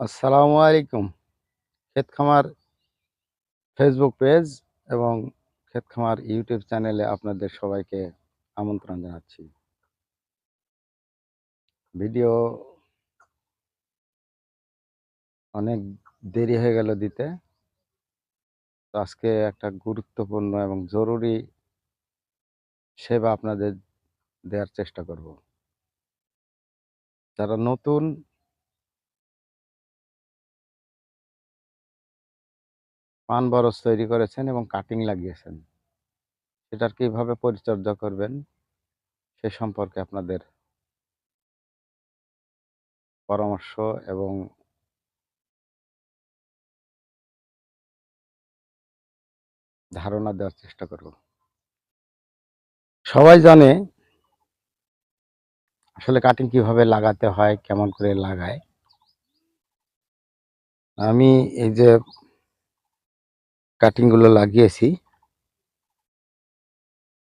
আসসালামু আলাইকুম। ক্ষেত খামার ফেসবুক পেজ এবং ক্ষেত খামার ইউটিউব চ্যানেলে আপনাদের সবাইকে আমন্ত্রণ জানাচ্ছি। ভিডিও অনেক দেরি হয়ে গেল দিতে। তো আজকে একটা গুরুত্বপূর্ণ এবং জরুরি সেবা আপনাদের দেওয়ার চেষ্টা করব। যারা নতুন পান বরজ তৈরি করেছেন এবং কাটিং লাগিয়েছেন। সেটার কীভাবে পরিচর্যা করবেন সে সম্পর্কে আপনাদের পরামর্শ এবং ধারণা দেওয়ার চেষ্টা করব। সবাই জানে আসলে কাটিং কীভাবে লাগাতে হয়, কেমন করে লাগায়। আমি এই যে কাটিংগুলো লাগিয়েছি।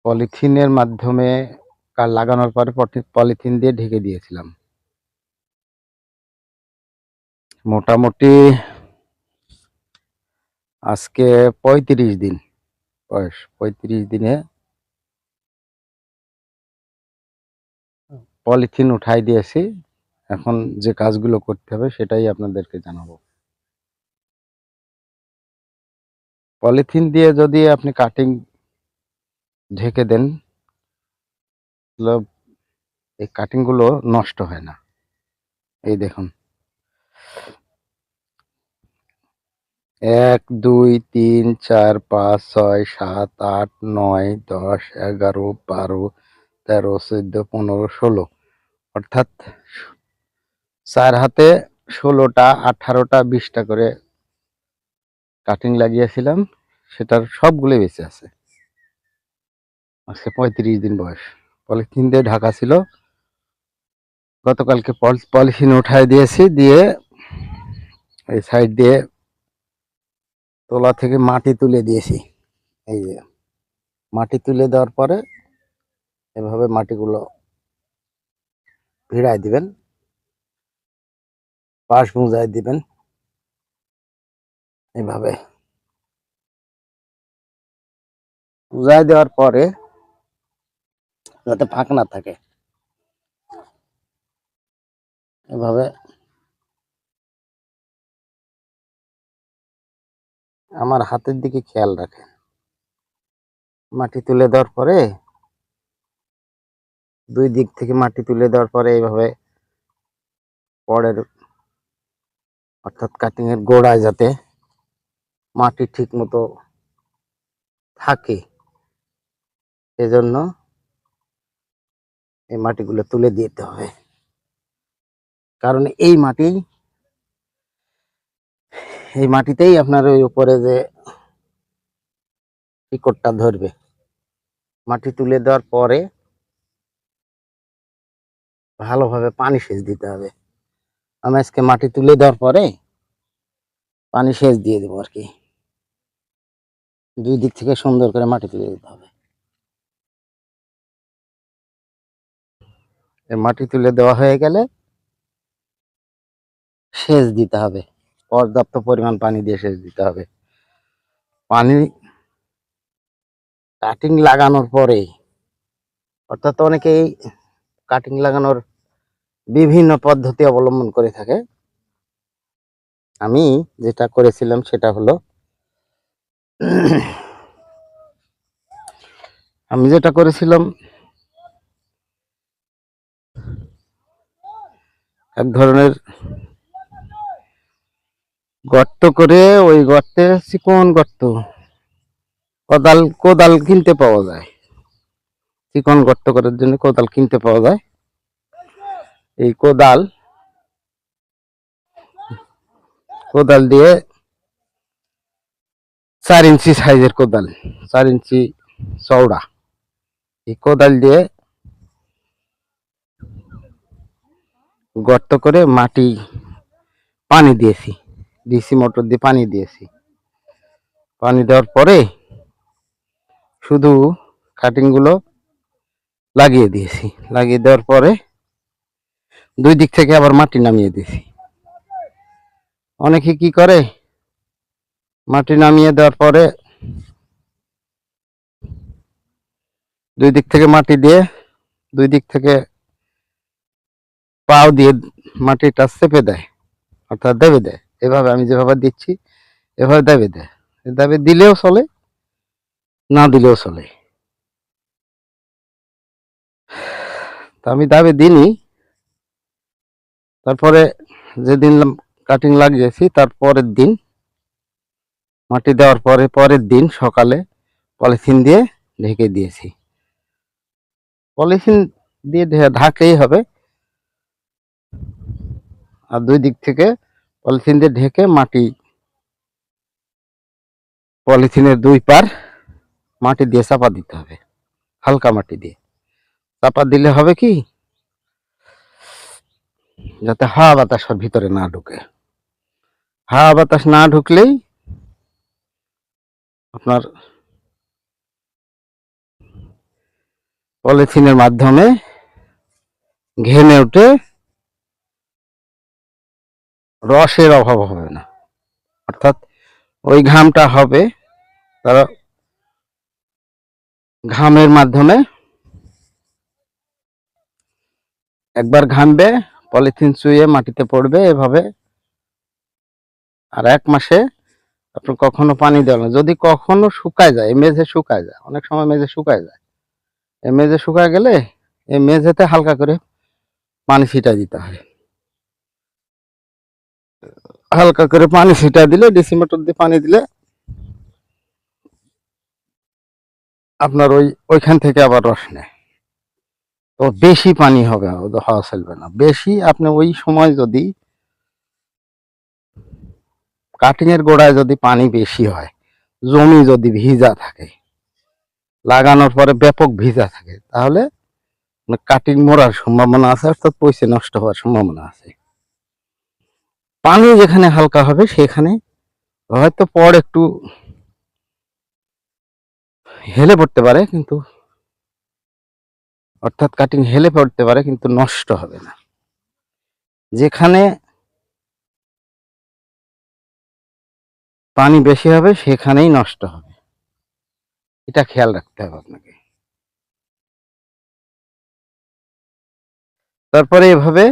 পলিথিনের মাধ্যমে লাগানোর পরে পলিথিন দিয়ে ঢেকে দিয়েছিলাম। মোটামুটি আজকে পঁয়ত্রিশ দিন বয়স, পঁয়ত্রিশ দিনে পলিথিন উঠাই দিয়েছি। এখন যে কাজগুলো করতে হবে সেটাই আপনাদেরকে জানাব। পলিথিন দিয়ে যদি আপনি কাটিং ঢেকে দেন এই কাটিংগুলো নষ্ট হয় না। এই দেখুন। এক, দুই, তিন, চার, পাঁচ, ছয়, সাত, আট, নয়, দশ, এগারো, বারো, তেরো, চোদ্দ, পনেরো, ষোলো। অর্থাৎ চার হাতে ষোলোটা, আঠারোটা, বিশটা করে কাটিং লাগিয়েছিলাম। সেটার সবগুলোই বেঁচে আছে। আজকে পঁয়ত্রিশ দিন বয়স। পলিথিন দিয়ে ঢাকা ছিল। গতকালকে পল- পলিথিন উঠায় দিয়েছি, দিয়ে এই সাইড দিয়ে তোলা থেকে মাটি তুলে দিয়েছি। এই যে মাটি তুলে দেওয়ার পরে এভাবে মাটিগুলো ভিড়ায় দিবেন। পাশ মুজায় দিবেন। এভাবে উজায় দেওয়ার পরে যাতে ফাঁক না থাকে। এভাবে আমার হাতের দিকে খেয়াল রাখেন। মাটি তুলে দেওয়ার পরে দুই দিক থেকে মাটি তুলে দেওয়ার পরে এইভাবে পরের অর্থাৎ কাটিংয়ের গোড়ায় যাতে মাটি ঠিক মতো থাকে। সেজন্য এই মাটিগুলো তুলে দিতে হবে। কারণ এই মাটি, এই মাটিতেই আপনার ওই উপরে যে শিকড়টা ধরবে। মাটি তুলে দেওয়ার পরে ভালোভাবে পানি সেচ দিতে হবে। আমি আজকে মাটি তুলে দেওয়ার পরে পানি সেচ দিয়ে দেবো আর কি। দুই দিক থেকে সুন্দর করে মাটি তুলে দিতে হবে। মাটি তুলে দেওয়া হয়ে গেলে সেচ দিতে হবে। পর্যাপ্ত পরিমাণ পানি দিয়ে সেচ দিতে হবে। পানি কাটিং লাগানোর পরে, অর্থাৎ অনেকেই কাটিং লাগানোর বিভিন্ন পদ্ধতি অবলম্বন করে থাকে। আমি যেটা করেছিলাম সেটা হলো, আমি যেটা করেছিলাম এক ধরনের গর্ত করে ওই গর্তে চিকন গর্ত, কোদাল কোদাল কিনতে পাওয়া যায়। চিকন গর্ত করার জন্য কোদাল কিনতে পাওয়া যায়। এই কোদাল কোদাল দিয়ে চার ইঞ্চি সাইজের কোদাল, চার ইঞ্চি চওড়া। এই কোদাল দিয়ে গর্ত করে মাটি পানি দিয়েছি, ডিসি মোটর দিয়ে পানি দিয়েছি। পানি দেওয়ার পরে শুধু কাটিংগুলো লাগিয়ে দিয়েছি। লাগিয়ে দেওয়ার পরে দুই দিক থেকে আবার মাটি নামিয়ে দিয়েছি। অনেকে কি করে? মাটি নামিয়ে দেওয়ার পরে দুই দিক থেকে মাটি দিয়ে, দুই দিক থেকে পাও দিয়ে মাটিটা চেপে দেয়, অর্থাৎ দেবে দেয়। এভাবে আমি যেভাবে দিচ্ছি, এভাবে দেবে দেয়। দেবে দিলেও চলে, না দিলেও চলে। তা আমি দাবে দিনই তারপরে যেদিন কাটিং লাগিয়েছি, তার পরের দিন, মাটি দেওয়ার পরে পরের দিন সকালে পলিথিন দিয়ে ঢেকে দিয়েছি। পলিথিন দিয়ে ঢে- ঢাকলেই হবে। আর দুই দিক থেকে পলিথিন দিয়ে ঢেকে মাটি, পলিথিনের দুই পার মাটি দিয়ে চাপা দিতে হবে, হালকা মাটি দিয়ে। চাপা দিলে হবে কি? যাতে হাওয়া বাতাস ভিতরে না ঢুকে। হাওয়া বাতাস না ঢুকলেই আপনার পলিথিনের মাধ্যমে ঘেমে উঠে রসের অভাব হবে না। অর্থাৎ ওই ঘামটা হবে, তারা ঘামের মাধ্যমে একবার ঘামবে, পলিথিন চুয়ে মাটিতে পড়বে, এভাবে আর এক মাসে আপনি কখনো পানি দেবেন না। যদি কখনো শুকায় যায় মেঝে শুকায় যায়, অনেক সময় মেঝে শুকায় যায়। এই মেঝে শুকায় গেলে এই মেঝেতে হালকা করে পানি ছিটাই দিতে হয়। হালকা করে পানি ছিটাই দিলে, ডিসিমেটর দিয়ে পানি দিলে আপনার ওই, ওইখান থেকে আবার রস নেয়। তো বেশি পানি হবে হাওয়া চলবে না। বেশি আপনি ওই সময় যদি কাটিং এর গোড়ায় যদি পানি বেশি হয়, জমি যদি ভিজা থাকে, লাগানোর পরে ব্যাপক ভিজা থাকে, তাহলে কাটিং মরার সম্ভাবনা আছে, অর্থাৎ পয়সা নষ্ট হওয়ার সম্ভাবনা আছে। পানি যেখানে হালকা হবে সেখানে হয়তো পর একটু হেলে পড়তে পারে, কিন্তু অর্থাৎ কাটিং হেলে পড়তে পারে, কিন্তু নষ্ট হবে না। যেখানে পানি বেশি হবে, সেখানেই নষ্ট হবে। এটা খেয়াল রাখতে হবে আপনাকে। তারপরে এভাবে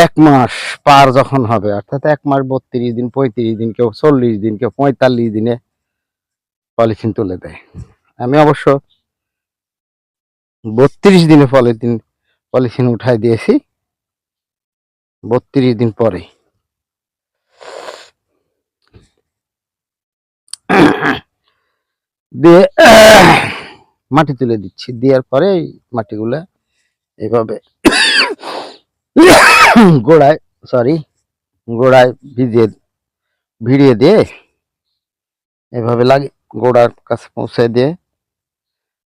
এক মাস পার যখন হবে, অর্থাৎ এক মাস বত্রিশ দিন, পঁয়ত্রিশ দিন, কেউ চল্লিশ দিন, কেউ পঁয়তাল্লিশ দিনে পলিথিন তুলে দেয়। আমি অবশ্য বত্রিশ দিনে পলিথিন পলিথিন উঠাই দিয়েছি, বত্রিশ দিন পরে। দিয়ে মাটি তুলে দিচ্ছি। দেওয়ার পরে মাটিগুলা এইভাবে গোড়ায় সরি গোড়ায় ভিজিয়ে, ভিড়িয়ে দিয়ে এভাবে লাগে, গোড়ার কাছে পৌঁছে দিয়ে।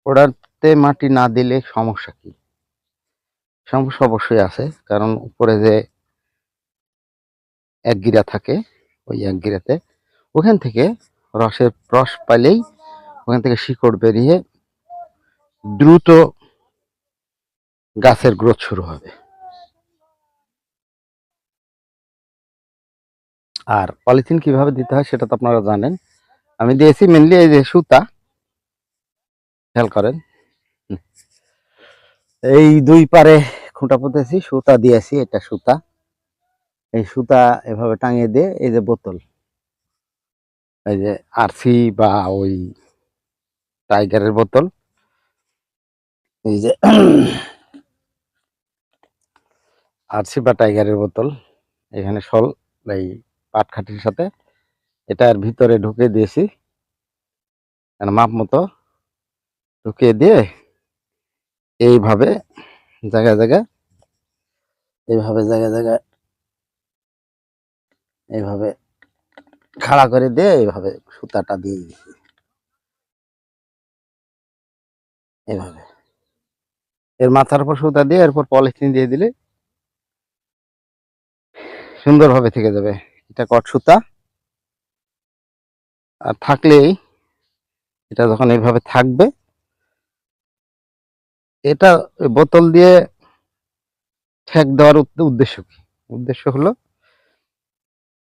গোড়াতে মাটি না দিলে সমস্যা কি? সমস্যা অবশ্যই আছে, কারণ উপরে যে এক গিরা থাকে, ওই এক গিরাতে ওখান থেকে রসের রস পাইলেই ওখান থেকে শিকড় বেরিয়ে দ্রুত গাছের গ্রোথ শুরু হবে। আর পলিথিন কীভাবে দিতে হয় সেটা তো আপনারা জানেন। আমি দিয়েছি মেনলি এই যে সুতা। খেয়াল করেন। এই দুই পারে খুঁটা পুঁতেছি, সুতা দিয়েছি, এটা সুতা। এই সুতা এভাবে টাঙিয়ে দিয়ে এই যে বোতল। এই যে আরসি বা ওই টাইগারের বোতল। এই যে আরসি বা টাইগারের বোতল। এখানে সল এই পাটখাটির সাথে। এটার ভিতরে ঢুকে দিয়েছি। মাপ মতো ঢুকিয়ে দিয়ে এইভাবে জায়গায় জায়গায়, এইভাবে জায়গায় জায়গায়, এইভাবে খাড়া করে দিয়ে এইভাবে সুতাটা দিয়ে দিয়েছি। এইভাবে। এর মাথার উপর সুতা দিয়ে এরপর পলিথিন দিয়ে দিলে সুন্দরভাবে থেকে যাবে। এটা কট সুতা আর থাকলেই এটা যখন এইভাবে থাকবে, এটা বোতল দিয়ে ঠেক দেওয়ার উদ্দেশ্য কি? উদ্দেশ্য হলো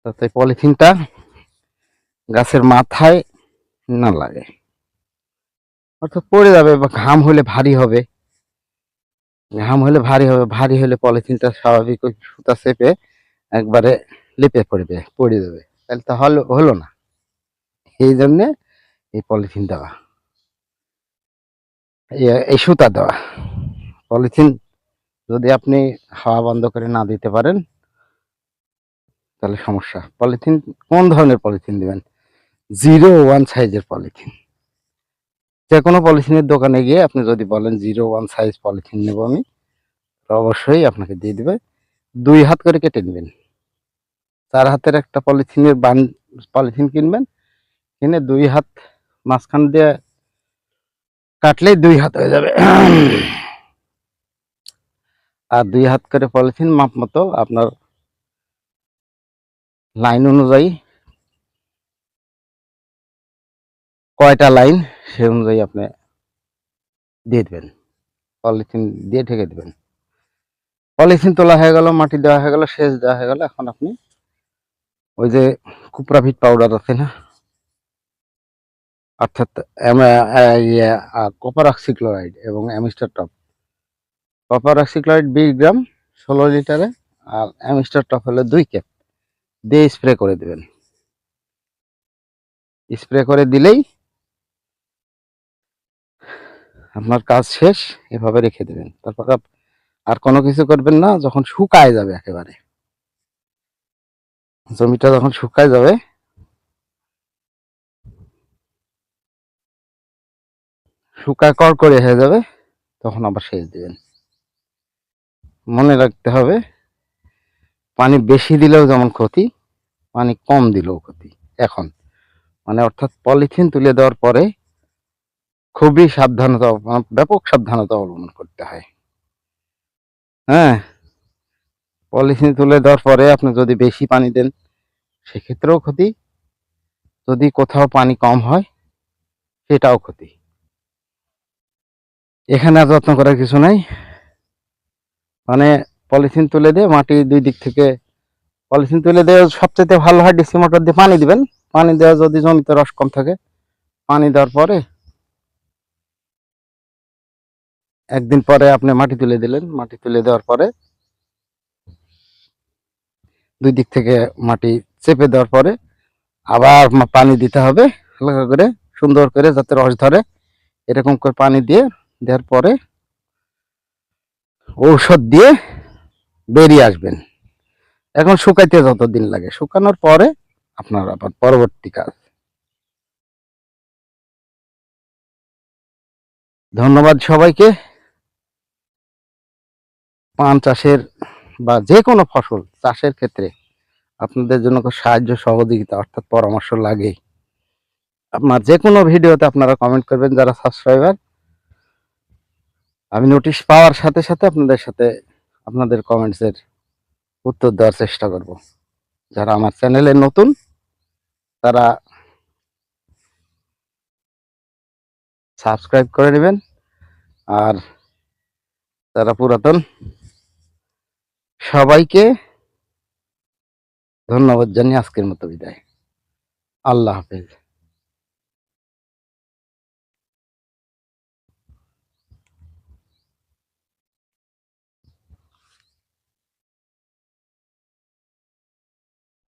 যাতে পলিথিনটা গাছের মাথায় না লাগে। অর্থাৎ পড়ে যাবে বা ঘাম হলে ভারী হবে। ঘাম হলে ভারী হবে, ভারী হলে পলিথিনটা স্বাভাবিক সুতা চেপে একবারে লেপে পড়বে, পড়ে যাবে। তাহলে তো হলো হলো না। এই জন্যে এই পলিথিন দেওয়া। এই- সুতা দেওয়া। পলিথিন যদি আপনি হাওয়া বন্ধ করে না দিতে পারেন, তাহলে সমস্যা। পলিথিন, কোন ধরনের পলিথিন দেবেন? জিরো ওয়ান সাইজের পলিথিন। যে কোনো পলিথিনের দোকানে গিয়ে আপনি যদি বলেন জিরো ওয়ান সাইজ পলিথিন নেব আমি অবশ্যই আপনাকে দিয়ে দেবে। দুই হাত করে কেটে নেবেন। চার হাতের একটা পলিথিনের বান, পলিথিন কিনবেন, কিনে দুই হাত মাঝখান দিয়ে কাটলেই দুই হাত হয়ে যাবে। আর দুই হাত করে পলিথিন মাপ মতো আপনার লাইন অনুযায়ী কয়টা লাইন সেই অনুযায়ী আপনি দিয়ে দেবেন। পলিথিন দিয়ে ঢেকে দেবেন। পলিথিন তোলা হয়ে গেল, মাটি দেওয়া হয়ে গেল, সেচ দেওয়া হয়ে গেল, এখন আপনি ওই যে কুপরাভিট পাউডার আছে না? অর্থাৎ কপার অক্সিক্লোরাইড এবং অ্যামিস্টার টপ কপার অক্সিক্লোরাইড বিশ গ্রাম, ষোলো লিটারে, আর অ্যামিস্টার টপ হলো দুই ক্যাপ দিয়ে স্প্রে করে দেবেন। স্প্রে করে দিলেই আপনার কাজ শেষ, এভাবে রেখে দেবেন। তারপর আর কোনো কিছু করবেন না, যখন শুকায় যাবে একেবারে। জমিটা যখন শুকায় যাবে, শুকায় করে হয়ে যাবে, তখন আবার সেচ দিবেন। মনে রাখতে হবে, পানি বেশি দিলেও যেমন ক্ষতি, পানি কম দিলেও ক্ষতি। এখন মানে অর্থাৎ পলিথিন তুলে দেওয়ার পরে খুবই সাবধানতা ব্যাপক সাবধানতা অবলম্বন করতে হয়। হ্যাঁ? পলিথিন তুলে দেওয়ার পরে আপনি যদি বেশি পানি দেন, সেক্ষেত্রেও ক্ষতি। যদি কোথাও পানি কম হয়, সেটাও ক্ষতি। এখানে আর যত্ন করার কিছু নাই। মানে পলিথিন তুলে দিয়ে মাটি দুই দিক থেকে পলিথিন তুলে দিয়ে সবচেয়ে ভালো হয় ডিসি মোটর দিয়ে পানি দিবেন। পানি দেওয়া যদি জমিতে রস কম থাকে, পানি দেওয়ার পরে একদিন পরে আপনি মাটি তুলে দিলেন। মাটি তুলে দেওয়ার পরে দুই দিক থেকে মাটি চেপে দেওয়ার পরে আবার পানি দিতে হবে, হালকা করে, সুন্দর করে যাতে রস ধরে। এরকম করে পানি দিয়ে দেওয়ার পরে ঔষধ দিয়ে বেরিয়ে আসবেন। এখন শুকাইতে যত দিন লাগে, শুকানোর পরে আপনার আবার পরবর্তী কাজ। ধন্যবাদ সবাইকে। পান চাষের বা যে কোনো ফসল চাষের ক্ষেত্রে আপনাদের জন্য সাহায্য সহযোগিতা, অর্থাৎ পরামর্শ লাগে আপনার যে কোনো ভিডিওতে আপনারা কমেন্ট করবেন যারা সাবস্ক্রাইবার আমি নোটিশ পাওয়ার সাথে সাথে আপনাদের সাথে আপনাদের কমেন্টসের উত্তর দেওয়ার চেষ্টা করব। যারা আমার চ্যানেলে নতুন, তারা সাবস্ক্রাইব করে নেবেন। আর যারা পুরাতন সবাইকে ধন্যবাদ জানিয়ে আজকের মতো বিদায়। আল্লাহ হাফেজ।